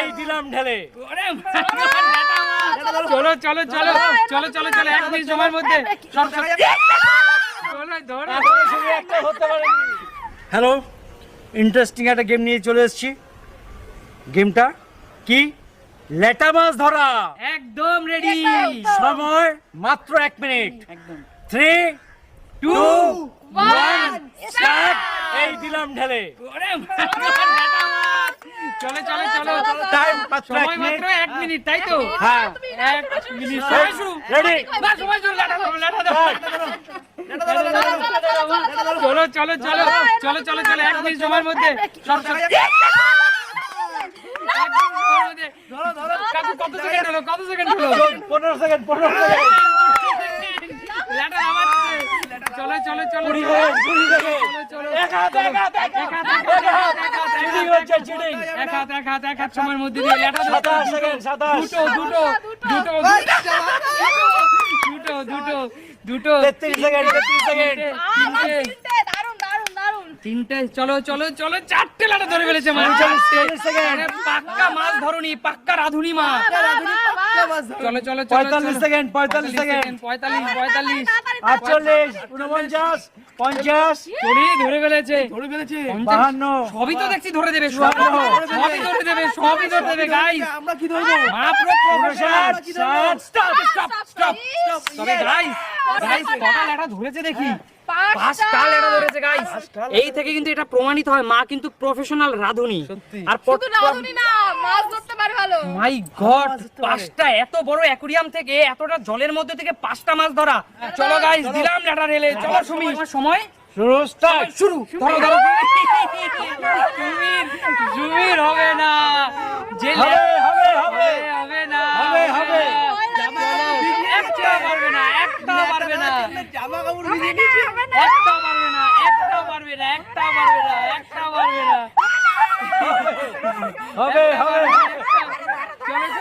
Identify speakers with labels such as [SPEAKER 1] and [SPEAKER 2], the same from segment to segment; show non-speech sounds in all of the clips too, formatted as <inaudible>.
[SPEAKER 1] এই দিলাম ঢেলে।
[SPEAKER 2] চলো চলো চলো চলো চলো চলো এক মিনিট সময়ের মধ্যে
[SPEAKER 1] হ্যালো ইন্টারেস্টিং একটা গেম নিয়ে চলে এসেছি। গেমটা কি? লেটা মাছ ধরা।
[SPEAKER 2] একদম রেডি
[SPEAKER 1] সময় মাত্র এক মিনিট।
[SPEAKER 2] একদম।
[SPEAKER 1] থ্রি
[SPEAKER 2] টু
[SPEAKER 1] ওয়ান স্টার্ট এই দিলাম ঢেলে।
[SPEAKER 2] চলো চলো চলো
[SPEAKER 1] টাইম মাত্র
[SPEAKER 2] মাত্র এক মিনিট তাই তো
[SPEAKER 1] হ্যাঁ
[SPEAKER 2] এক মিনিট শুরু
[SPEAKER 1] রেডি
[SPEAKER 2] না সময় শুরু লাটা ধরো লাটা ধরো চলো চলো চলো চলো চলো চলো এক মিনিট সময়ের মধ্যে সব সব একদম সময়ের কাকু কত সেকেন্ড হলো কত সেকেন্ড হলো
[SPEAKER 1] পনেরো সেকেন্ড পনেরো সেকেন্ড
[SPEAKER 2] লাটা নামাচ্ছে চলো চলো চলো
[SPEAKER 1] কুড়ি সেকেন্ড কুড়ি সেকেন্ড
[SPEAKER 2] চলো
[SPEAKER 1] এক এক হাত এক হাত
[SPEAKER 2] এক হাত,
[SPEAKER 1] চিটিং চিটিং
[SPEAKER 2] এক হাত এক হাত এক হাত সময়ের মধ্যে দিয়ে। লেটা ধরো।
[SPEAKER 1] সাতাশ সেকেন্ড সাতাশ।
[SPEAKER 2] দুটো দুটো দুটো। দুটো দুটো দুটো
[SPEAKER 1] তেত্রিশ সেকেন্ড তেত্রিশ সেকেন্ড।
[SPEAKER 2] তিনটে তিনটে। চলো চলো চলো চারটে লাটা ধরে ফেলেছে
[SPEAKER 1] সেকেন্ড।
[SPEAKER 2] পাক্কা মাছ ধরুনি পাক্কা রাধুনি মাছ চলো চলো চলো
[SPEAKER 1] পঁয়তাল্লিশ সেকেন্ড পঁয়তাল্লিশ সেকেন্ড।
[SPEAKER 2] পঁয়তাল্লিশ পঁয়তাল্লিশ।
[SPEAKER 1] আটচল্লিশ উনপঞ্চাশ পঞ্চাশ
[SPEAKER 2] চলি ধরে ফেলেছে। পঞ্চাশ।
[SPEAKER 1] বাহান্ন।
[SPEAKER 2] সবই তো দেখছি ধরে দেবে সবই ধরে দেবে সবই ধরে দেবে গাইস
[SPEAKER 3] আমরা কি ধরবো?
[SPEAKER 2] মহাপ্রভু
[SPEAKER 1] ষাট ষাট
[SPEAKER 2] স্টপ স্টপ স্টপ তবে গাইস গাইস কটা লেটা ধরেছে দেখি। ধরেছে গাইস এই থেকে কিন্তু এটা প্রমাণিত হয় মা কিন্তু প্রফেশনাল রাধুনি। আর
[SPEAKER 4] শুধু রাঁধুনি না মাছ পারে ভালো।
[SPEAKER 2] মাই গড পাঁচটা এত বড় অ্যাকুরিয়াম থেকে এতটা জলের মধ্যে থেকে পাঁচটা মাছ ধরা। চলো গাইস দিলাম লেটা রেলে। চলো সুমি। সময়
[SPEAKER 1] শুরু স্টার্ট
[SPEAKER 2] শুরু। ধরো ধরো। <laughs> সুমির হবে না। যে
[SPEAKER 1] হবে হবে হবে
[SPEAKER 2] হবে। না।
[SPEAKER 1] হবে, হবে।
[SPEAKER 2] একটা পারবে না একটা পারবে না।
[SPEAKER 3] জামা কাপড় ভিজে নিয়েছে
[SPEAKER 2] একটা পারবে না একটা পারবে না একটা পারবে না একটা পারবে না
[SPEAKER 1] হবে হবে।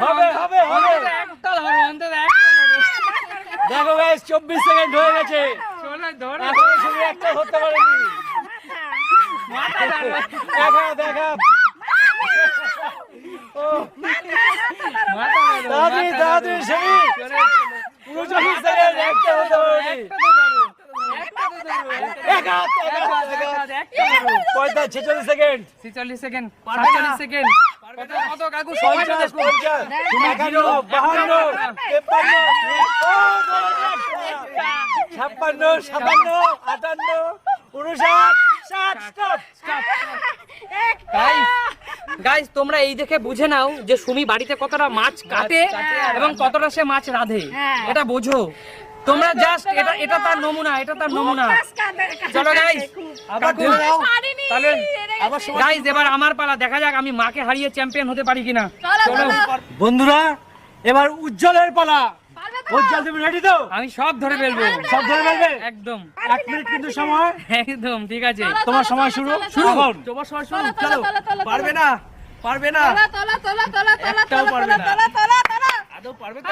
[SPEAKER 1] হবে দেখো গাইস 24 সেকেন্ড হয়ে গেছে। এখন একটা হতে পারেনি। পঁয়তাল্লিশ ছেচল্লিশ সেকেন্ড
[SPEAKER 2] ছেচল্লিশ সেকেন্ড সাতচল্লিশ সেকেন্ড কত কত কাকু?
[SPEAKER 1] পঞ্চাশ পঞ্চাশ। একান্ন বাহান্ন তেপ্পান্ন। ছাপ্পান্ন সাতান্ন আটান্ন উনষাট ষাট
[SPEAKER 2] গাইস গাইস তোমরা এই দেখে বুঝে নাও যে সুমি বাড়িতে কতটা মাছ কাটে এবং কতটা সে মাছ রাধে। এটা বোঝো। তোমরা জাস্ট এটা এটা তার নমুনা এটা তার নমুনা। চলো গাইস আবার তাহলে গাইস এবার আমার পালা দেখা যাক আমি মাকে হারিয়ে চ্যাম্পিয়ন হতে পারি কিনা। চলো
[SPEAKER 1] বন্ধুরা এবার উজ্জ্বলের পালা। উজ্জ্বল তুমি রেডি তো?
[SPEAKER 2] আমি সব ধরে ফেলব।
[SPEAKER 1] সব ধরে ফেলবে?
[SPEAKER 2] একদম।
[SPEAKER 1] এক মিনিট কিন্তু সময়।
[SPEAKER 2] একদম ঠিক আছে।
[SPEAKER 1] তোমার সময় শুরু।
[SPEAKER 4] শুরু।
[SPEAKER 3] তোমার সময় শুরু। চলো পারবে না? পারবে না?
[SPEAKER 4] তোলা তোলা তোলা তোলা তোলা তোলা
[SPEAKER 3] পারবে
[SPEAKER 4] তোলা
[SPEAKER 3] না।
[SPEAKER 4] তোলা তোলা তোলা
[SPEAKER 3] আদৌ পারবে তো?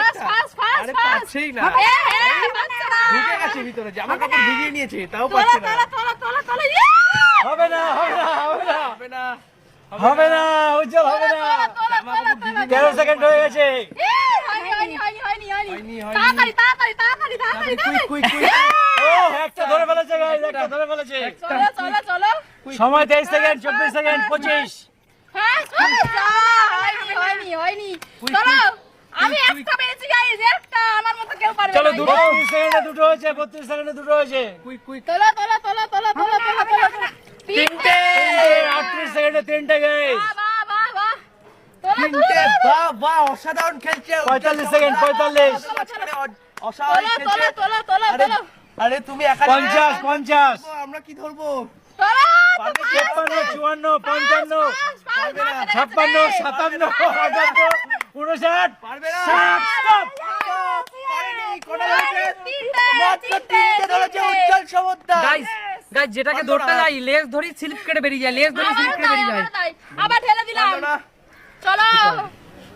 [SPEAKER 4] পাচ্ছেই
[SPEAKER 3] হ্যাঁ, না। ঢুকে গেছে ভিতরে জামা কাপড় ভিজিয়ে নিয়েছে তাও পাচ্ছে না।
[SPEAKER 1] হবে না হবে না হবে না।
[SPEAKER 3] হবে না
[SPEAKER 1] উজ্জ্বল হবে না। তেরো সেকেন্ড হয়ে গেছে। সময় তেইশ সেকেন্ড চব্বিশ সেকেন্ড পঁচিশ।
[SPEAKER 4] হয়নি হয়নি হয়নি। আমি একটা পেরেছি গাইস একটা আমার মতো কেউ পারবে
[SPEAKER 1] চলো দুটো সেকেন্ডে দুটো হয়েছে 32 সেকেন্ডে দুটো হয়েছে
[SPEAKER 3] কুই কুই
[SPEAKER 4] তোলা তোলা তোলা তোলা তোলা তোলা তোলা তিনটে
[SPEAKER 1] 38 সেকেন্ডে তিনটে গাইস
[SPEAKER 4] বাহ বাহ বাহ
[SPEAKER 3] খেলছে
[SPEAKER 1] 45 সেকেন্ড
[SPEAKER 3] আরে তুমি আমরা কি ধরবো
[SPEAKER 2] যেটাকে ধরতে যাই লেস ধরি সিল্ক কেটে বেরিয়ে যায় লেস ধরি স্লিপ কেটে বেরিয়ে যায়।
[SPEAKER 4] চলো।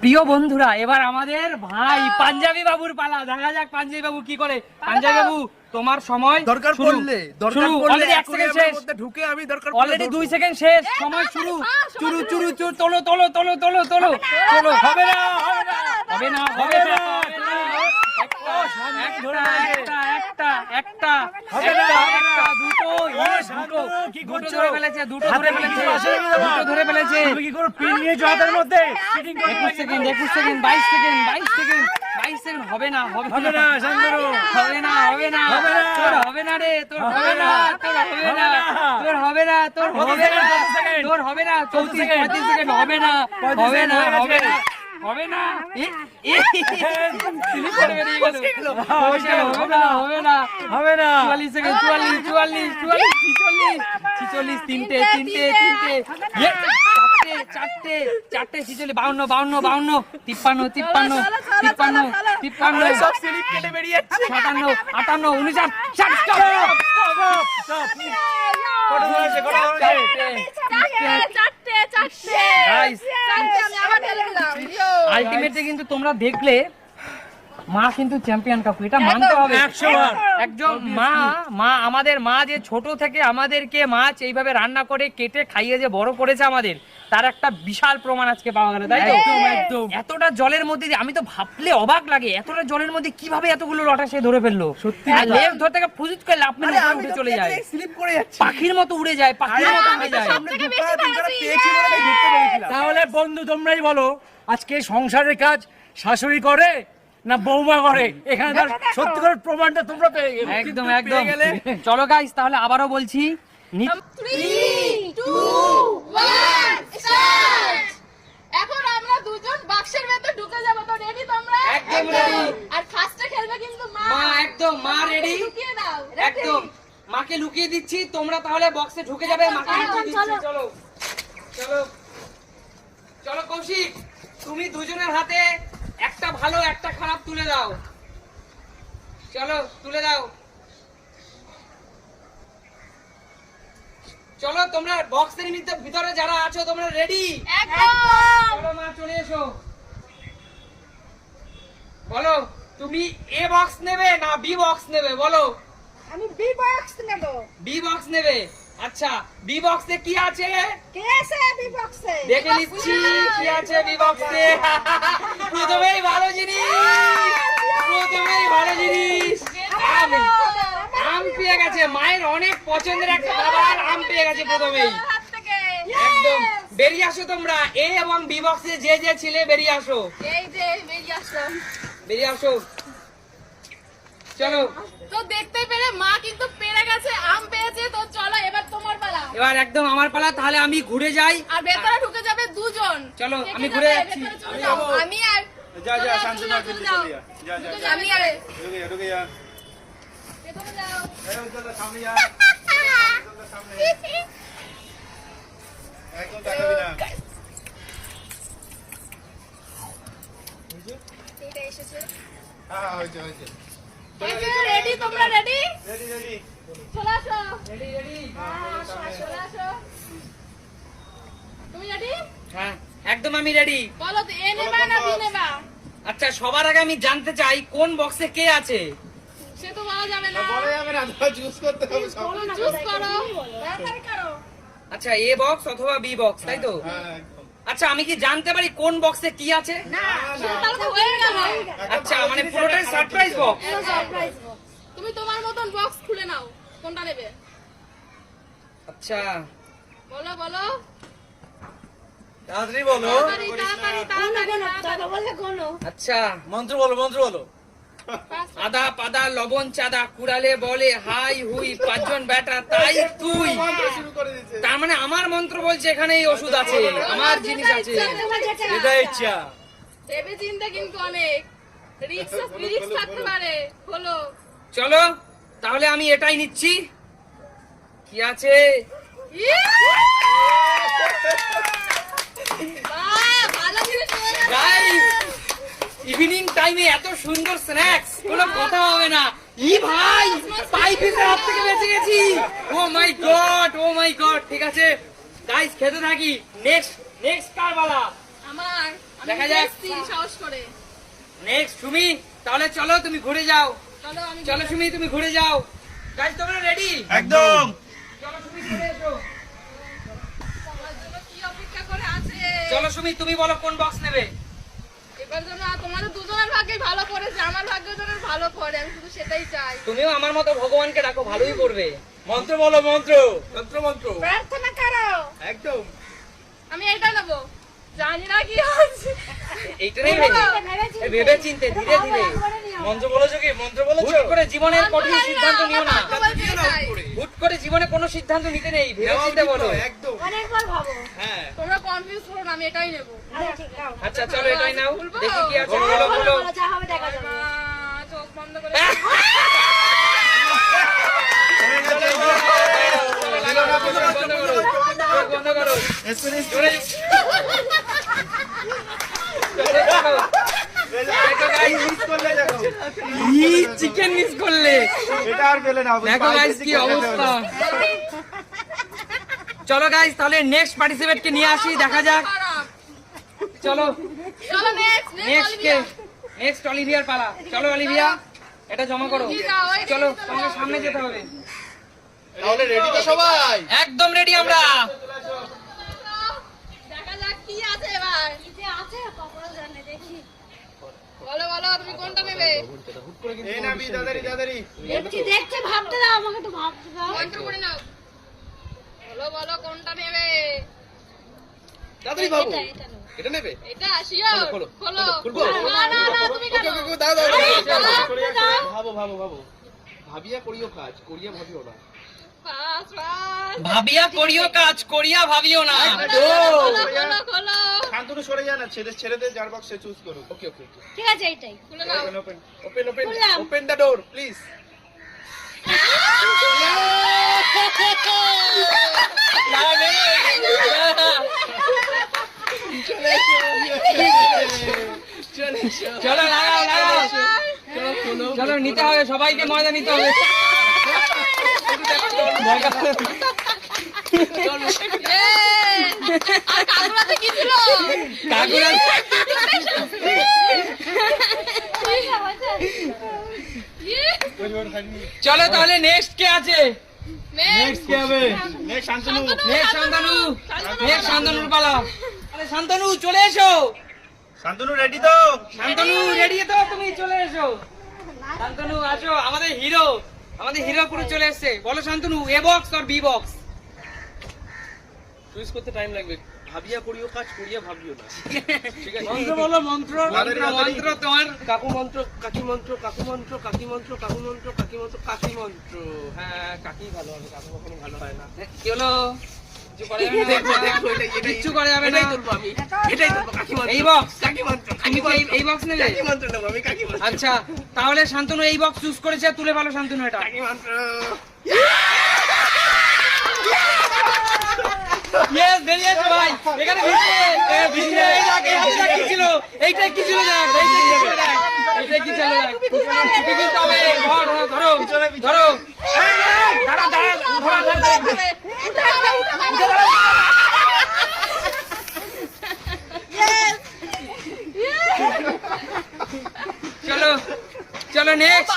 [SPEAKER 2] প্রিয় বন্ধুরা এবার আমাদের ভাই পাঞ্জাবি বাবুর পালা। দেখা যাক পাঞ্জাবি বাবু কি করে। পাঞ্জাবি বাবু তোমার সময়
[SPEAKER 3] দরকার পড়লে দরকার পড়লে
[SPEAKER 2] সেকেন্ড শেষ।
[SPEAKER 3] মধ্যে ঢুকে আমি দরকার পড়লে
[SPEAKER 2] অলরেডি
[SPEAKER 3] ধরবো।
[SPEAKER 2] দুই সেকেন্ড শেষ। সময় শুরু। চুরু চুরু চুরু তোলো তোলো তোলো তোলো তোলো। তোলো হবে না হবে না। হবে না। হবে না সেকেন্ড হবে না। হবে
[SPEAKER 1] হবে।
[SPEAKER 2] তোর হবে না রে তোর হবে না তোর হবে না। তোর হবে না তোর হবে না। তোর হবে না চৌত্রিশ পঁয়ত্রিশ সেকেন্ড হবে না। হবে না হবে না।
[SPEAKER 1] গেছে।
[SPEAKER 2] হবে না। হবে না। হবে না
[SPEAKER 1] হবে না।
[SPEAKER 2] চুয়াল্লিশ সেকেন্ড চুয়াল্লিশ চুয়াল্লিশ চুয়াল্লিশ ছিচল্লিশ ছিচল্লিশ তিনটে তিনটে তিনটে চারটে চারটে ছিচল্লিশ বাউন্ন বাউন্ন বাউন্ন তিপ্পান্ন তিপ্পান্ন তিপ্পান্ন তিপ্পান্ন।
[SPEAKER 3] সব স্লিপ কেটে বেরিয়ে যাচ্ছে
[SPEAKER 2] সাতান্ন আটান্ন উনিশ আর চার stop, stop, stop, stop।
[SPEAKER 1] কত ধরেছে কত ধরেছে
[SPEAKER 4] চারটে চারটে চারটে
[SPEAKER 2] Guys,
[SPEAKER 4] চারটে আমি আবার ঢেলে দিলাম। ইয়ো।
[SPEAKER 2] আলটিমেটলি কিন্তু তোমরা দেখলে মা কিন্তু চ্যাম্পিয়ন কাকু এটা মানতে হবে। একজন মা মা আমাদের মা যে ছোট থেকে আমাদেরকে মাছ এইভাবে রান্না করে কেটে খাইয়ে যে বড় করেছে আমাদের তার একটা বিশাল প্রমাণ আজকে পাওয়া গেল তাই তো। এতটা জলের মধ্যে আমি তো ভাবলে অবাক লাগে এতটা জলের মধ্যে কীভাবে এতগুলো লটা সে ধরে ফেলল? সত্যি লেপ ধরতে গিয়ে ফুজুত করে লাভ মেরে উঠে চলে যায়।
[SPEAKER 3] স্লিপ করে যাচ্ছে।
[SPEAKER 2] পাখির মতো উড়ে যায় পাখির মতো উড়ে যায়।
[SPEAKER 1] তাহলে বন্ধু তোমরাই বলো আজকে সংসারের কাজ শাশুড়ি করে না বৌমা করে এখানে তার সত্যি করে প্রমাণটা তোমরা পেয়ে গেলে।
[SPEAKER 2] একদম একদম। চলো গাইস তাহলে আবারও বলছি নি-
[SPEAKER 4] Three, two, one, start! এখন আমরা দুজন বাক্সের ভেতর ঢুকে যাব। তো রেডি তোমরা?
[SPEAKER 2] একদম ready।
[SPEAKER 4] আর ফার্স্টে খেলবে কিন্তু মা।
[SPEAKER 2] মা একদম মা রেডি
[SPEAKER 4] ঢুকিয়ে দাও।
[SPEAKER 2] একদম। মাকে লুকিয়ে দিচ্ছি তোমরা তাহলে বক্সে ঢুকে যাবে মাকে লুকিয়ে দিচ্ছি চলো। চলো। চলো কৌশিক তুমি দুজনের হাতে ভালো একটা খারাপ তুলে দাও। চলো তুলে দাও। চলো তোমরা বক্সের ভিতরে- যারা আছো তোমরা রেডি চলো মা চলে এসো। বলো তুমি এ বক্স নেবে না বি বক্স নেবে? বলো।
[SPEAKER 4] আমি বি বক্স নেব।
[SPEAKER 2] বি বক্স নেবে। আচ্ছা বি বক্সে কি আছে?
[SPEAKER 4] কে আছে বি বক্সে
[SPEAKER 2] দেখে নিচ্ছি কি আছে বি বক্সে <laughs> প্রথমেই ভালো জিনিস! প্রথমেই ভালো জিনিস! আম আম পেয়ে গেছে। মায়ের অনেক পছন্দের একটা খাবার আম পেয়ে গেছে প্রথমেই। একদম। বেরিয়ে আসো তোমরা। এ এবং বি বক্সে যে যে ছিলে বেরিয়ে আসো।
[SPEAKER 4] এই যে বেরিয়ে আসলাম।
[SPEAKER 2] বেরিয়ে আসো। চলো।
[SPEAKER 4] তো দেখতে পেরে মা কিন্তু পেরে গেছে আম পেয়েছে তো চলো এবার
[SPEAKER 2] একদম আমার পালা তাহলে আমি ঘুরে যাই
[SPEAKER 4] আর ভেতরে ঢুকে যাবে দুজন
[SPEAKER 2] চলো, আমি ঘুরে যাচ্ছি।
[SPEAKER 4] আমি আর
[SPEAKER 5] যা, যা,
[SPEAKER 4] চলে যাও,
[SPEAKER 5] শান্তনু,
[SPEAKER 4] চলে
[SPEAKER 5] যা। যা।
[SPEAKER 4] আমি আর
[SPEAKER 5] ঢুকে যা, ঢুকে যা।
[SPEAKER 4] ভেতরে যাও
[SPEAKER 5] এই উজ্জ্বলদা, সামনে যা। উজ্জ্বলদা, সামনে। একদম তাকাবি না।
[SPEAKER 4] এইটা এসেছে
[SPEAKER 5] হ্যাঁ, হ্যাঁ, হয়েছে, হয়েছে।
[SPEAKER 4] রেডি তোমরা রেডি
[SPEAKER 5] Ready, ready?
[SPEAKER 4] চলে আসো।
[SPEAKER 2] রেডি রেডি
[SPEAKER 4] হ্যাঁ, চলে আসো। তুমি রেডি
[SPEAKER 2] হ্যাঁ একদম আমি রেডি
[SPEAKER 4] বলো তো এ নেবা না বি নেবা?
[SPEAKER 2] আচ্ছা সবার আগে আমি জানতে চাই কোন বক্সে কে আছে?
[SPEAKER 4] সে তো বলা যাবে না।
[SPEAKER 5] বলা যাবে না, তোমার choose করতে হবে
[SPEAKER 4] চুজ করো তাড়াতাড়ি করো।
[SPEAKER 2] আচ্ছা এ বক্স অথবা বি বক্স তাই তো?
[SPEAKER 5] হ্যাঁ,
[SPEAKER 2] আচ্ছা আমি কি জানতে পারি কোন বক্সে কি আছে? আচ্ছা মানে পুরোটাই সারপ্রাইজ বক্স
[SPEAKER 4] তুমি তোমার মতন বক্স খুলে নাও। কোনটা নেবে?
[SPEAKER 2] আচ্ছা।
[SPEAKER 4] বলো বলো।
[SPEAKER 1] তাড়াতাড়ি বলো।
[SPEAKER 4] তাড়াতাড়ি তাড়াতাড়ি তাড়াতাড়ি
[SPEAKER 2] আচ্ছা
[SPEAKER 1] মন্ত্র বলো মন্ত্র বলো।
[SPEAKER 2] আদা পাদা লবণ চাদা কুড়ালে বলে হাই হুই পাঁচজন বেটা তাই তুই। তার মানে আমার মন্ত্র বলছে এখানে এই ওষুধ আছে আমার জিনিস আছে।
[SPEAKER 1] এটা ইচ্ছা।
[SPEAKER 4] ভেবে চিন্তে কিন্তু অনেক। রিক্স রিক্স থাকতে পারে। হলো
[SPEAKER 2] চলো। তাহলে আমি এটাই নিচ্ছি। কি আছে? ইভিনিং টাইমে এত সুন্দর স্ন্যাক্স কোনো কথা হবে না। ই ভাই পাইপিসের হাত থেকে বেঁচে গেছি। ও মাই গড ও মাই গড ঠিক আছে? গাইস খেতে থাকি। নেক্সট নেক্সট কার বালা
[SPEAKER 4] আমার
[SPEAKER 2] দেখা যাক।
[SPEAKER 4] সাহস করে।
[SPEAKER 2] নেক্সট সুমি তাহলে চলো তুমি ঘুরে যাও।
[SPEAKER 4] চলো আমি
[SPEAKER 2] চলো সুমি তুমি ঘুরে যাও। গাইজ তোমরা রেডি
[SPEAKER 3] একদম।
[SPEAKER 2] চলো সুমি ঘুরে এসো।
[SPEAKER 4] তোমার জন্য কি অপেক্ষা করে আছে?
[SPEAKER 2] চলো তুমি বলো কোন বক্স নেবে?
[SPEAKER 4] এবার জন্য তোমাদের দুজনের ভালো পড়েছে আমার ভাগ্য জনের ভালো পড়ে আমি শুধু সেটাই চাই।
[SPEAKER 2] তুমিও আমার মতো ভগবানকে ডাকো ভালোই করবে
[SPEAKER 1] মন্ত্র বলো মন্ত্র।
[SPEAKER 3] মন্ত্র মন্ত্র।
[SPEAKER 4] প্রার্থনা করো।
[SPEAKER 3] একদম।
[SPEAKER 4] আমি এটা নেব জানি না কি আছে
[SPEAKER 2] এইটা নেবে ভেবে চিনতে ধীরে ধীরে
[SPEAKER 1] মন্ত্র বলেছ কি মন্ত্র বলেছ
[SPEAKER 2] হুট করে জীবনের কঠিন সিদ্ধান্ত নিও না। হুট করে জীবনে কোনো সিদ্ধান্ত নিতে নেই ভেবে চিন্তে বলো
[SPEAKER 3] একদম হ্যাঁ
[SPEAKER 4] তোমরা কনফিউজ করো না আমি এটাই নেব
[SPEAKER 2] আচ্ছা চলো এটাই নাও দেখি কি আছে বলো বলো
[SPEAKER 4] মা, চোখ বন্ধ করে
[SPEAKER 2] বন্ধ করো চোখ বন্ধ করো জোরে জোরে দেখো। দেখো guys,
[SPEAKER 3] মিস করলে দেখো
[SPEAKER 2] ই চিকেন মিস করলে
[SPEAKER 3] এটা আর পেলে না
[SPEAKER 2] দেখো গাইস কি অবস্থা চলো গাইস তাহলে নেক্সট পার্টিসিপেট কে নিয়ে আসি দেখা যাক। চলো
[SPEAKER 4] চলো নেক্সট
[SPEAKER 2] নেক্সট কে নেক্সট অলিভিয়ার পালা চলো অলিভিয়া এটা জমা করো চলো তোমাকে সামনে যেতে হবে।
[SPEAKER 5] তাহলে রেডি তো সবাই
[SPEAKER 2] একদম রেডি আমরা
[SPEAKER 4] দেখা যাক কি আছে এবার বলো বলো তুমি কোনটা নেবে?
[SPEAKER 5] এই না বি দাদারি দাদারি
[SPEAKER 6] দেখতে ভাবতে দাও আমাকে তো ভাবতে দাও।
[SPEAKER 4] কন্ট্রোল করে নাও। বলো বলো কোনটা নেবে?
[SPEAKER 3] তাড়াতাড়ি বাবু
[SPEAKER 6] এটা
[SPEAKER 3] নেবে।
[SPEAKER 4] এটা শিওর
[SPEAKER 3] খোলো?
[SPEAKER 4] না না না তুমি কেন
[SPEAKER 3] দাও। দাও। ভাবো ভাবো ভাবো। ভাবিয়া করিও কাজ করিয়া ভাবিও না।
[SPEAKER 2] ভাবিয়া করিও কাজ করিয়া ভাবিও না
[SPEAKER 5] শান্তনু সরে যা না ছেড়ে ছেড়ে দে যার বক্সে চুজ করুক
[SPEAKER 3] ওকে ওকে
[SPEAKER 6] ঠিক আছে এইটাই
[SPEAKER 4] খুলে নাও
[SPEAKER 5] open open
[SPEAKER 3] open open the door please
[SPEAKER 2] চলো লাগাও লাগাও চলো নিতে হবে সবাইকে মজা নিতে হবে
[SPEAKER 4] ইয়ে! আর কাকুরাতে কি ছিল
[SPEAKER 2] কাকুরা
[SPEAKER 4] ইয়ে!
[SPEAKER 2] চলো তাহলে নেক্সট কে আছে?
[SPEAKER 4] নেক্সট
[SPEAKER 5] কি হবে? Next Shantanu.
[SPEAKER 2] Next Shantanu. Next শান্তনুর পালা। আরে শান্তনু চলে এসো।
[SPEAKER 5] শান্তনু রেডি তো?
[SPEAKER 2] শান্তনু রেডি তো? তুমি চলে এসো। শান্তনু আসো। আমাদের হিরো আমাদের হিরাপুরে চলে এসেছে। বলো শান্তনু এ বক্স আর বি বক্স
[SPEAKER 3] চুজ করতে টাইম লাগবে। ভাবিয়া করিও কাজ করিয়া ভাবিও না। ঠিক আছে?
[SPEAKER 1] মন্ত্র বলো মন্ত্র
[SPEAKER 2] মন্ত্র মন্ত্র তোমার।
[SPEAKER 3] কাকু মন্ত্র কাকি মন্ত্র কাকু মন্ত্র কাকি মন্ত্র কাকু মন্ত্র কাকি মন্ত্র কাকি মন্ত্র। হ্যাঁ কাকি ভালো হবে কাকু কখনো ভালো হয় না।
[SPEAKER 2] কি হলো? কিচ্ছু করা যাবে না।
[SPEAKER 3] আমি। এটাই
[SPEAKER 2] এই বক্স এই- বক্স নেবে? আচ্ছা তাহলে শান্তনু এই বক্স চুজ করেছে তুলে ভালো শান্তনু এটা। ইয়েস ভাই। এখানে এইটা কি ছিল? এইটা কি ছিল দেখ এইটা কি ছিল দেখ দেখ ধর ধর। চলো চলো নেক্সট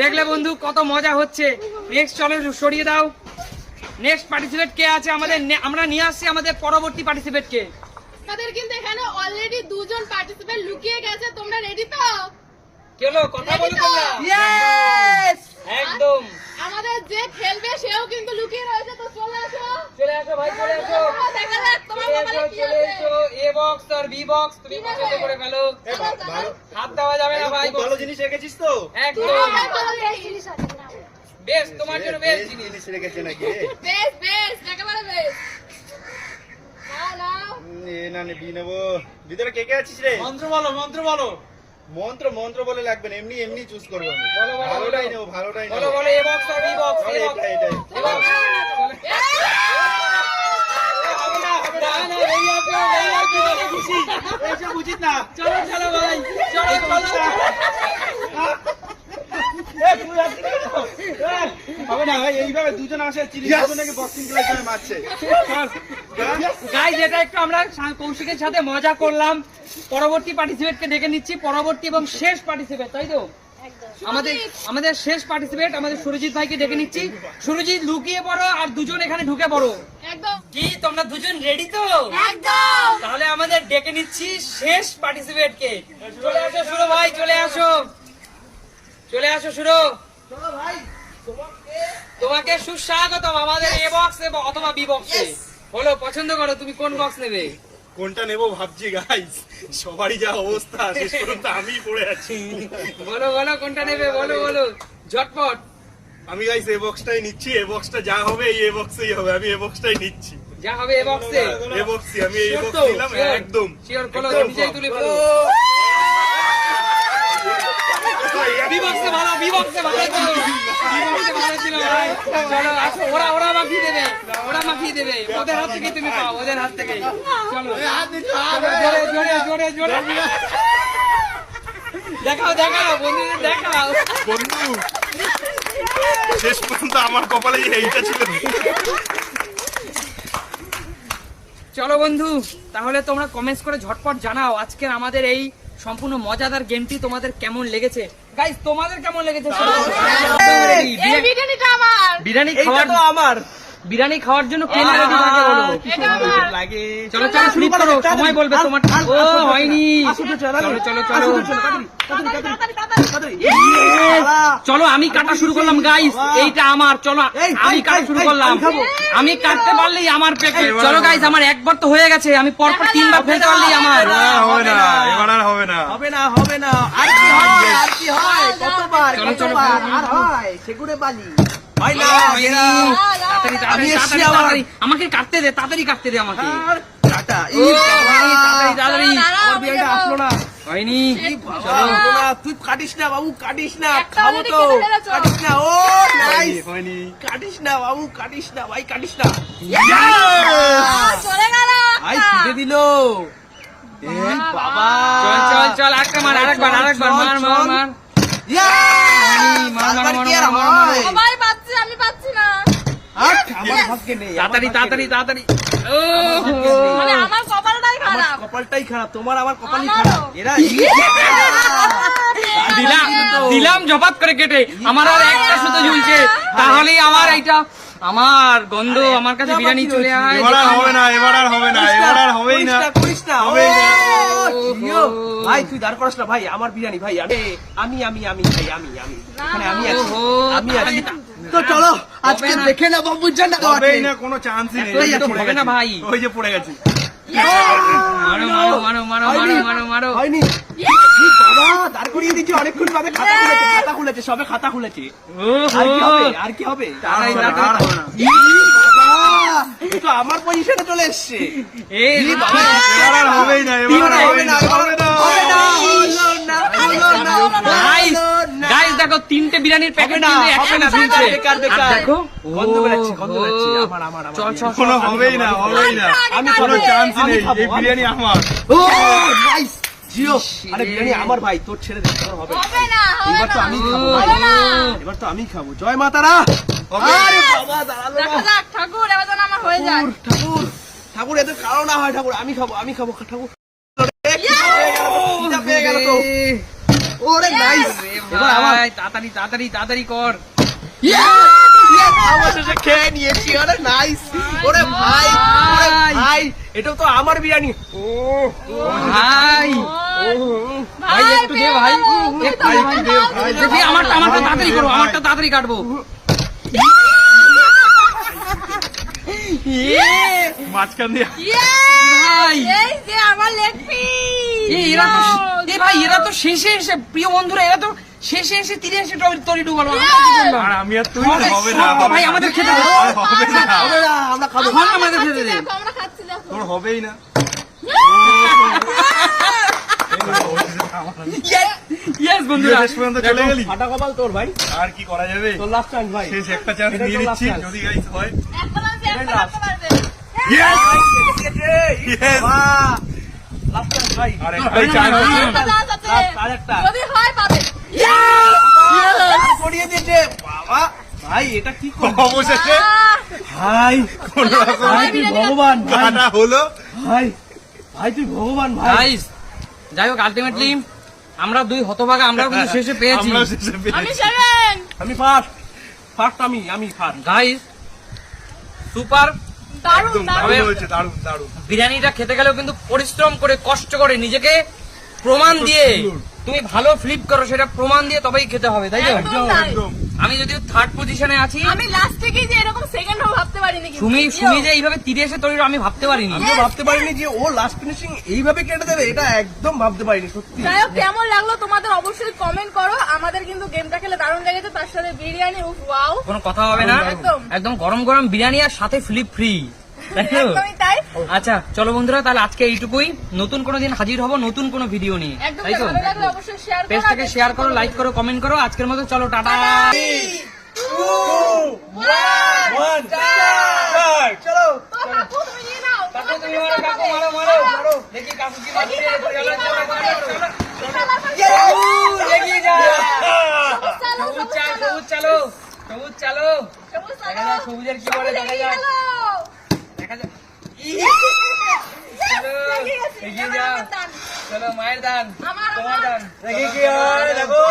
[SPEAKER 2] দেখলে বন্ধু কত মজা হচ্ছে। নেক্সট চলো সরিয়ে দাও। নেক্সট পার্টিসিপেট কে আছে আমাদের? আমরা নিয়ে আসছি আমাদের পরবর্তী পার্টিসিপেট কে।
[SPEAKER 4] তাদের কিন্তু এখানে অলরেডি দুজন পার্টিসিপেন্ট লুকিয়ে গেছে তোমরা রেডি তো?
[SPEAKER 2] কে হলো কথা বলো তোমরা। একদম।
[SPEAKER 4] আমাদের যে খেলবে সেও কিন্তু লুকিয়ে রয়েছে তো চলে আসো
[SPEAKER 2] চলে আসো ভাই চলে আসো
[SPEAKER 4] দেখা যাক তোমার
[SPEAKER 2] চলে
[SPEAKER 4] কি
[SPEAKER 2] চলে এসো। এ বক্স আর বি বক্স তুমি পছন্দ করে ফেলো। হাত দেওয়া যাবে না ভাই
[SPEAKER 5] ভালো জিনিস রেখেছিস তো?
[SPEAKER 2] একদম। বেশ। তোমার জন্য বেশ জিনিস
[SPEAKER 5] রেখেছে নাকি?
[SPEAKER 4] বেশ বেশ একেবারে বেশ নাও নাও
[SPEAKER 5] বি নেব। ভিতরে কে কে আছিস রে?
[SPEAKER 1] মন্ত্র বলো মন্ত্র বলো।
[SPEAKER 5] মন্ত্র মন্ত্র বলে লাগবে না এমনি এমনি চুজ করব আমি। ভালোটাই নেব ভালোটাই নেব।
[SPEAKER 2] বলো এ বক্স আর বি বক্স
[SPEAKER 5] উচিত না।
[SPEAKER 2] চলো চলো ভাই চলো চলো
[SPEAKER 5] হবে না ভাই এইভাবে দুজন আসে চিনি দুজনকে বক্সিং করে করে মারছে।
[SPEAKER 2] গাইজ এটা একটু আমরা কৌশিকের সাথে মজা করলাম। পরবর্তী পার্টিসিপেটকে ডেকে নিচ্ছি পরবর্তী এবং শেষ পার্টিসিপেট তাই তো? আমাদের আমাদের শেষ পার্টিসিপেট আমাদের সুরজিৎ ভাইকে ডেকে নিচ্ছি। সুরজিৎ লুকিয়ে পড়ো আর দুজন এখানে ঢুকে পড়ো। কি তোমরা দুজন রেডি তো? তাহলে আমাদের ডেকে নিচ্ছি শেষ পার্টিসিপেট কে। চলে আসো সুরো ভাই চলে আসো। চলে আসো শুরু তোমাকে সুস্বাগতম আমাদের এ বক্স অথবা বি বক্সে বলো পছন্দ করো তুমি কোন বক্স নেবে?
[SPEAKER 5] কোনটা নেব ভাবছি গাইস সবারই যা অবস্থা শেষ পর্যন্ত আমি পড়ে আছি।
[SPEAKER 2] বলো বলো কোনটা নেবে? বলো বলো। ঝটপট।
[SPEAKER 5] আমি গাইস এই বক্সটাই নিচ্ছি এই বক্সটা যা হবে এই বক্সেই হবে আমি এই বক্সটাই নিচ্ছি।
[SPEAKER 2] যা হবে এ বক্সে
[SPEAKER 5] এই বক্সই আমি এই বক্স নিলাম একদম।
[SPEAKER 2] শিওর বলো নিজেই তুলে বলো। ভালো ভালো ছিল ভালো। ছিল ভাই চলো আসো ওরা ওরা মাখিয়ে দেবে ওরা মাখিয়ে দেবে। ওদের হাত থেকে তুমি পাও ওদের হাত থেকে। চলো। চলো, জোরে জোরে জোরে জোরে। দেখাও দেখাও বন্ধুদের দেখাও।
[SPEAKER 5] বন্ধু শেষ পর্যন্ত আমার কপালে এইটা ছিল।
[SPEAKER 2] চলো বন্ধু তাহলে তোমরা কমেন্টস করে ঝটপট জানাও আজকের আমাদের এই সম্পূর্ণ মজাদার গেমটি তোমাদের কেমন লেগেছে? গাইস তোমাদের কেমন লেগেছে?
[SPEAKER 4] এই বিরিয়ানিটা আমার।
[SPEAKER 2] বিরিয়ানি খাওয়ার
[SPEAKER 3] আমার।
[SPEAKER 2] বিরিয়ানি খাওয়ার জন্য কে না ready থাকে বলো
[SPEAKER 3] লাগে?
[SPEAKER 2] চলো চলো শুরু করো সময় বলবে তোমার। ও হয়নি। চলো চলো চলো
[SPEAKER 4] তাড়াতাড়ি তাড়াতাড়ি
[SPEAKER 2] চলো আমি কাটা শুরু করলাম গাইস এইটা আমার চলো আমি কাটা শুরু করলাম। আমি কাটতে পারলেই আমার পেটে চলো গাইস আমার একবার তো হয়ে গেছে আমি পরপর তিনবার ফেলতে পারলেই আমার।
[SPEAKER 5] হবে না এবার আর হবে না।
[SPEAKER 3] হবে না হবে না। আর কি হয় আর কি হয় কতবার
[SPEAKER 2] চলো, চলো।
[SPEAKER 3] আর হয় সেগুড়ে বালি
[SPEAKER 2] আমাকে কাটতে দে তাড়াতাড়ি কাটতে দে আমাকে।
[SPEAKER 3] তুই কাটিস না বাবু কাটিস না।
[SPEAKER 4] একটা
[SPEAKER 3] খাব তো। কাটিস না। ও কাটিস না বাবু কাটিস না ভাই কাটিস না।
[SPEAKER 4] আহ, চলে গেল
[SPEAKER 3] ভাই
[SPEAKER 4] একটা।
[SPEAKER 3] ফিরে দিল। বাবা।
[SPEAKER 2] চল চল চল আরেকটা মার আরেকবার আরেকবার মার মার মার।
[SPEAKER 3] ইয়া!
[SPEAKER 2] মার, মার, মার, মার, মার,
[SPEAKER 3] হয়?
[SPEAKER 4] সবাই পাচ্ছি আমি পাচ্ছি না
[SPEAKER 3] আর আমার ভাগ্যে নেই আমার
[SPEAKER 2] তাড়াতাড়ি তাড়াতাড়ি তাড়াতাড়ি।
[SPEAKER 4] মানে আমার কপালটাই খারাপ।
[SPEAKER 3] কপালটাই খারাপ তোমার আমার কপালই খারাপ। এরা <laughs>
[SPEAKER 2] দিলাম দিলাম জবাব করে কেটে। আমার আর একটা সুতো ঝুলছে। তাহলেই আমার এইটা আমার গন্ধ আমার কাছে বিরিয়ানি চলে আয়।
[SPEAKER 5] এবার আর হবে না এবার আর হবে না এবার আর হবেই না।
[SPEAKER 3] করিস না। জিও। ভাই তুই দাঁড় করাস না ভাই আমার বিরিয়ানি ভাই আমি আমি আমি আমি ভাই আমি আমি। এখানে আমি আছি আমি আছি। তো চলো। আজকে
[SPEAKER 2] হবে না।
[SPEAKER 3] দেখে নেব বুঝছেন না
[SPEAKER 5] না কোনো চান্সই নেই। ওই যে পড়ে
[SPEAKER 2] হবে না ভাই।
[SPEAKER 5] ওই যে পড়ে গেছে।
[SPEAKER 2] মারো মারো মারো মারো মারো মারো মারো।
[SPEAKER 3] হয়নি। কি বাবা দাঁড় করিয়ে দিচ্ছি অনেকক্ষণ বাদে খাতা খুলেছে খাতা খুলেছে সবে খাতা খুলেছে। আর কি হবে আর কি হবে?
[SPEAKER 5] হবে
[SPEAKER 3] বাবা তো আমার পজিশনে চলে এসছে।
[SPEAKER 2] এই
[SPEAKER 3] বাবা
[SPEAKER 5] এবার আর না এবার আর
[SPEAKER 3] হবে না
[SPEAKER 5] হবে না।
[SPEAKER 3] হবে না
[SPEAKER 2] দেখো তিনটে বিরিয়ানির প্যাকেট
[SPEAKER 3] না, হবে না, বেকার, বেকার।
[SPEAKER 2] দেখো
[SPEAKER 3] গন্ধ বেরোচ্ছে, গন্ধ বেরোচ্ছে। আমার, আমার, আমার
[SPEAKER 2] চল চল
[SPEAKER 5] কোনো হবেই না হবেই না।
[SPEAKER 3] আমি
[SPEAKER 5] কোনো চান্স নেই এই বিরিয়ানি আমার।
[SPEAKER 3] ও নাইস জিও আরে বিরিয়ানি আমার ভাই তোর ছেড়ে দে তোর হবে। না।
[SPEAKER 4] হবে না
[SPEAKER 3] এবার তো আমি খাব।
[SPEAKER 4] হবে না।
[SPEAKER 3] এবার তো আমি খাব। জয় মাতারা। আরে বাবা দাঁড়াল
[SPEAKER 4] দেখা
[SPEAKER 3] না
[SPEAKER 4] ঠাকুর এবার যেন আমার হয়ে যায়।
[SPEAKER 3] ঠাকুর ঠাকুর ঠাকুর এদের কারও না হয় ঠাকুর। আমি খাব আমি খাব ঠাকুর। পেয়ে গেল তো। ওরে নাইস এবার আমার
[SPEAKER 2] তাড়াতাড়ি তাড়াতাড়ি তাড়াতাড়ি কর।
[SPEAKER 3] অবশেষে খেয়ে নিয়েছি আরে নাইস ওরে ভাই ওরে ভাই এটাও তো আমার বিরিয়ানি। ও
[SPEAKER 2] ভাই! ভাই একটু দে ভাই। একটু দে ভাই দে ভাই। দে, আমারটা আমারটা তাড়াতাড়ি করো আমারটা তাড়াতাড়ি কাটবো।
[SPEAKER 5] মাঝখান দিয়ে।
[SPEAKER 2] ভাই।
[SPEAKER 4] এই যে আমার লেগ পিস
[SPEAKER 2] এই এরা তো এই ভাই এরা তো শেষে এসে প্রিয় বন্ধুরা এরা তো শেষে এসে তীরে এসে তরি- তরি ডুবালো?
[SPEAKER 5] আর আমি আর তুই
[SPEAKER 2] হবে,
[SPEAKER 5] না
[SPEAKER 2] ভাই আমাদের খেতে দে
[SPEAKER 5] হবে না।
[SPEAKER 3] আমরা খাব।
[SPEAKER 2] এখন আমাদের খেতে দে
[SPEAKER 4] আমরা খাচ্ছি দেখো।
[SPEAKER 5] তোর হবেই না।
[SPEAKER 2] ইয়েস বন্ধুরা।
[SPEAKER 5] শেষ পর্যন্ত চলে গেলি।
[SPEAKER 3] ফাটা কপাল তোর ভাই।
[SPEAKER 5] আর কি করা যাবে?
[SPEAKER 3] তোর লাস্ট চান্স ভাই।
[SPEAKER 5] শেষ একটা চান্স
[SPEAKER 3] last chance।
[SPEAKER 5] যদি গাইস হয়।
[SPEAKER 3] ভাই এটা কি ভাই
[SPEAKER 5] হলো।
[SPEAKER 3] ভাই ভাই ভগবান
[SPEAKER 2] যাই হোক আমরা দুই হতভাগা
[SPEAKER 5] আমরা শেষে পেয়েছি।
[SPEAKER 4] আমি
[SPEAKER 3] ফার্স্ট ফার্স্ট আমি আমি ফার্স্ট
[SPEAKER 2] গাইস সুপার। বিরিয়ানিটা খেতে গেলেও কিন্তু পরিশ্রম করে কষ্ট করে নিজেকে প্রমাণ দিয়ে তুমি ভালো ফ্লিপ করো সেটা প্রমাণ দিয়ে তবেই খেতে হবে তাই তো? আমি যদিও থার্ড পজিশনে আছি
[SPEAKER 4] আমি লাস্ট থেকে যে এরকম সেকেন্ড হব ভাবতে পারিনি কিন্তু।
[SPEAKER 2] সুমি সুমি যে এইভাবে তীরে এসে তৈরি আমি ভাবতে পারিনি।
[SPEAKER 3] আমিও ভাবতে পারিনি যে ও লাস্ট ফিনিশিং এইভাবে কেটে দেবে এটা একদম ভাবতে পারিনি সত্যি।
[SPEAKER 4] যাই হোক কেমন লাগল তোমাদের অবশ্যই কমেন্ট করো। আমাদের কিন্তু গেমটা খেলে দারুণ লেগেছে তার সাথে বিরিয়ানি উফ ওয়াও
[SPEAKER 2] কোনো কথা হবে না।
[SPEAKER 4] একদম।
[SPEAKER 2] একদম গরম গরম বিরিয়ানি আর সাথে ফ্লিপ ফ্রি আচ্ছা চলো বন্ধুরা তাহলে আজকে এইটুকুই। নতুন কোনো দিন হাজির হব নতুন কোনো ভিডিও নিয়ে। তাই তো? পেজটাকে শেয়ার করো লাইক করো। কমেন্ট করো। আজকের মতো চলো টাটা।
[SPEAKER 3] চলো।
[SPEAKER 2] সবুজ চালো সবুজ চালো সবুজের কি বলে দেখা দেখা যাক। এগিয়ে যাও। চলো, মায়ের দান তোমার দান
[SPEAKER 3] দেখি কি হয় দেখো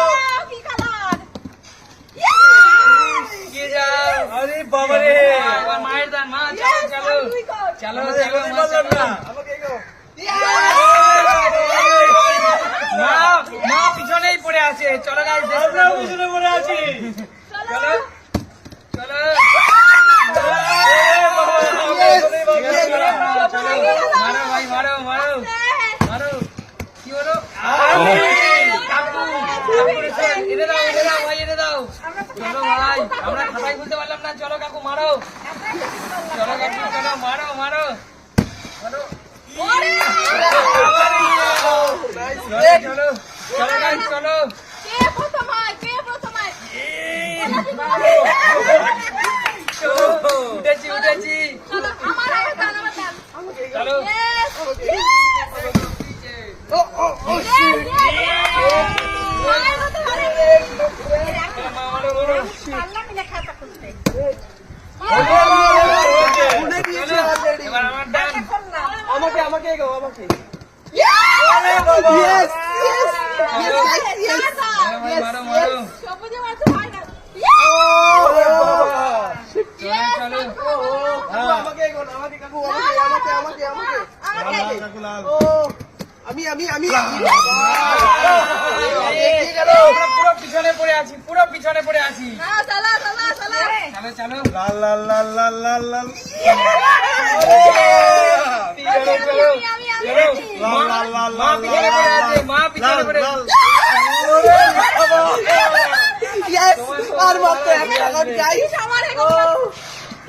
[SPEAKER 3] আর মাত্র একটা গান গাই
[SPEAKER 4] আমার
[SPEAKER 3] ও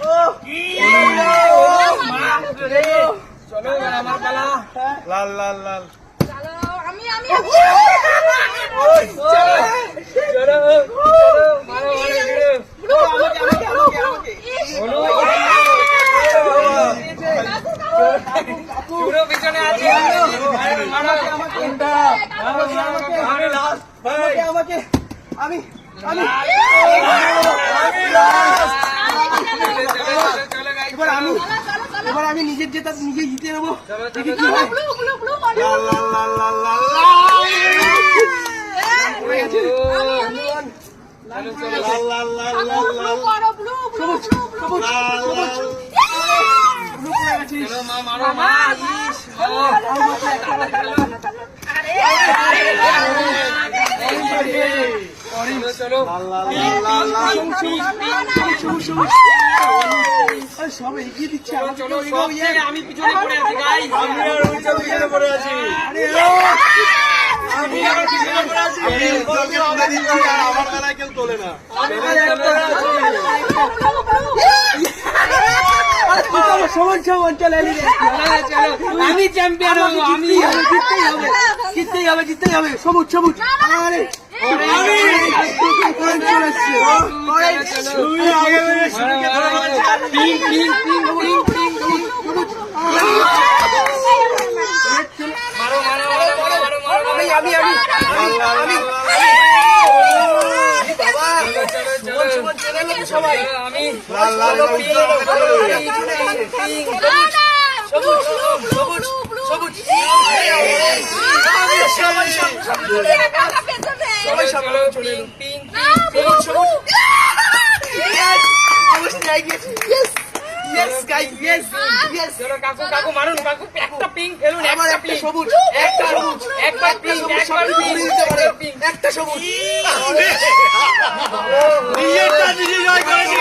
[SPEAKER 2] ও চলো আমার পালা।
[SPEAKER 5] লাল লাল লাল।
[SPEAKER 4] চলো আমি আমি
[SPEAKER 2] চলো। চলো। মারো পুরো পিছনে আছে।
[SPEAKER 3] আমাকে আমাকে আমাকে আমাকে আমি আমি এবার আমি এবার আমি নিজের জেতা নিজে জিতে নেব দেখি কি হয় সব এগিয়ে দিচ্ছে
[SPEAKER 2] আমি পিছনে পড়ে আছি
[SPEAKER 5] পিছনে পড়ে আছি
[SPEAKER 3] আমি আর পিছনে পড়ে আছি
[SPEAKER 5] আমার বেলায় কেউ তোলে না
[SPEAKER 3] সমান সমান চলে। আমি চ্যাম্পিয়ন হব আমি জিততেই হবে জিততেই হবে জিততেই হবে সবুজ সবুজ আরে আমি চলে এসছে
[SPEAKER 5] লাল
[SPEAKER 3] নাকি সবাই
[SPEAKER 2] আমি
[SPEAKER 5] লাল লাল
[SPEAKER 3] সবুজ সবুজ সবুজ সবাই সবাই
[SPEAKER 2] সবাই চলে
[SPEAKER 3] সবুজ সবুজ অবশ্যই গেছে ইয়েস গাইস ইয়েস ইয়েস
[SPEAKER 2] চলো, কাকু, কাকু, মারুন, কাকু, একটা pink ফেলুন,
[SPEAKER 3] আমার
[SPEAKER 2] একটা
[SPEAKER 3] একটা। সবুজ
[SPEAKER 2] একটা
[SPEAKER 3] সবুজ
[SPEAKER 2] pink,
[SPEAKER 3] সবুজ
[SPEAKER 2] একবার
[SPEAKER 3] সবুজ
[SPEAKER 2] pink।
[SPEAKER 3] একটা সবুজ
[SPEAKER 5] নিজেরটা নিজে জয় করেছি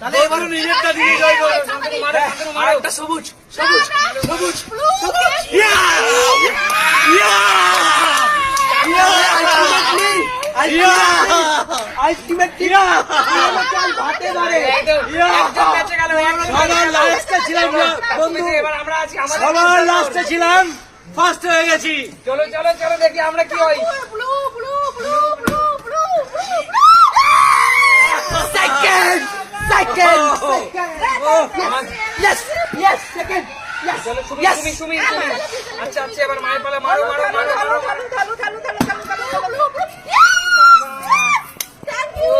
[SPEAKER 5] তাহলে এবার নিজেরটা নিজে জয় করে
[SPEAKER 3] আর। একটা সবুজ সবুজ সবুজ আলটিমেটলি ভাতে পারে
[SPEAKER 2] একদম, একদম বেঁচে গেল, একদম
[SPEAKER 1] সবার। লাস্টে ছিলাম
[SPEAKER 2] বন্ধু এবার আমরা আছি আমাদের
[SPEAKER 1] সবার লাস্টে ছিলাম ফার্স্ট হয়ে গেছি
[SPEAKER 2] চলো চলো চলো দেখি আমরা কি হয়
[SPEAKER 3] second second yes yes second
[SPEAKER 2] আচ্ছা আচ্ছা এবার মায়ের পালা মারো মারো মারো মারো ও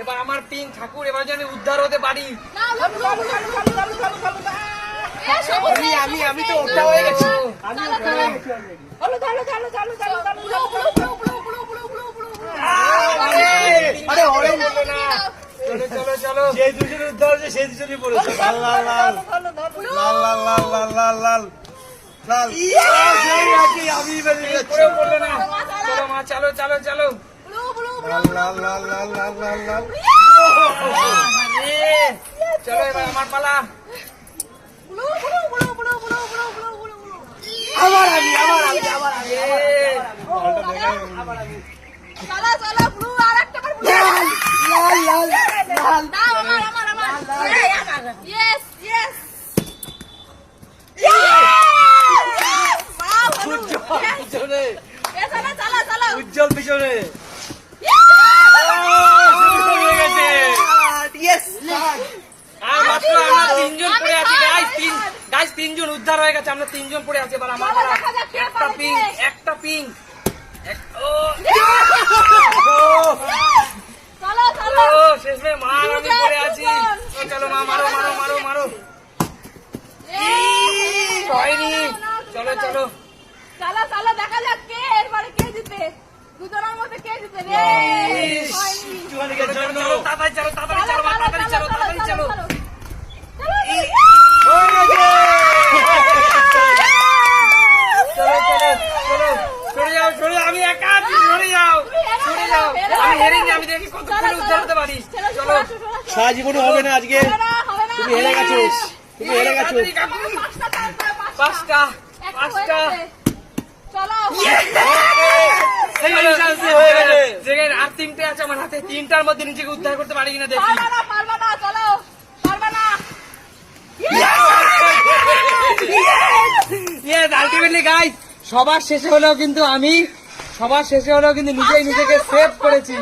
[SPEAKER 2] এবার আমার পিং ঠাকুর এবার জানি উদ্ধার হতে পারি।
[SPEAKER 3] আমি আমি আমি তো ওটা হয়ে গেছি। আমি ওটা হয়ে গেছি আরে অরেঞ্জ
[SPEAKER 2] না। চলো চলো চলো।
[SPEAKER 1] যে দুজনে উদ্ধার সেই দুজনই পড়েছে। লাল লাল লাল। লাল লাল লাল লাল লাল লাল লাল। আমি
[SPEAKER 2] চলো মা চলো চলো চলো। চলো এবার আমার পালা
[SPEAKER 3] আবার আমি আবার আমি
[SPEAKER 1] উজ্জ্বল পিছনে
[SPEAKER 2] তিনজন আছি হয়ে এবার মা চলো মারো মারো মারো মারো হয়নি চালা চালা
[SPEAKER 4] দেখা যাক কে এরপরে কে জিতে দুজনের মধ্যে কে জিতে রে
[SPEAKER 2] তাড়াতাড়ি চলো তাড়াতাড়ি চলো তাড়াতাড়ি চলো তাড়াতাড়ি চলো। আমি একা আছি সরে যাও সরে যাও। আমি হেরিনি আমি দেখি কতক্ষণে উদ্ধার হতে পারি। চলো
[SPEAKER 1] সারা জীবনে হবে না আজকে।
[SPEAKER 4] তুমি
[SPEAKER 1] হেরে গেছো। তুমি হেরে গেছো।
[SPEAKER 2] পাঁচটা পাঁচটা আর তিনটে আছে আমার হাতে। তিনটার মধ্যে নিজেকে উদ্ধার করতে পারি কিনা দেখি। আলটিমেটলি গাইস সবার শেষে হলেও কিন্তু আমি সবার শেষে হলেও কিন্তু নিজেই নিজেকে সেভ করেছি।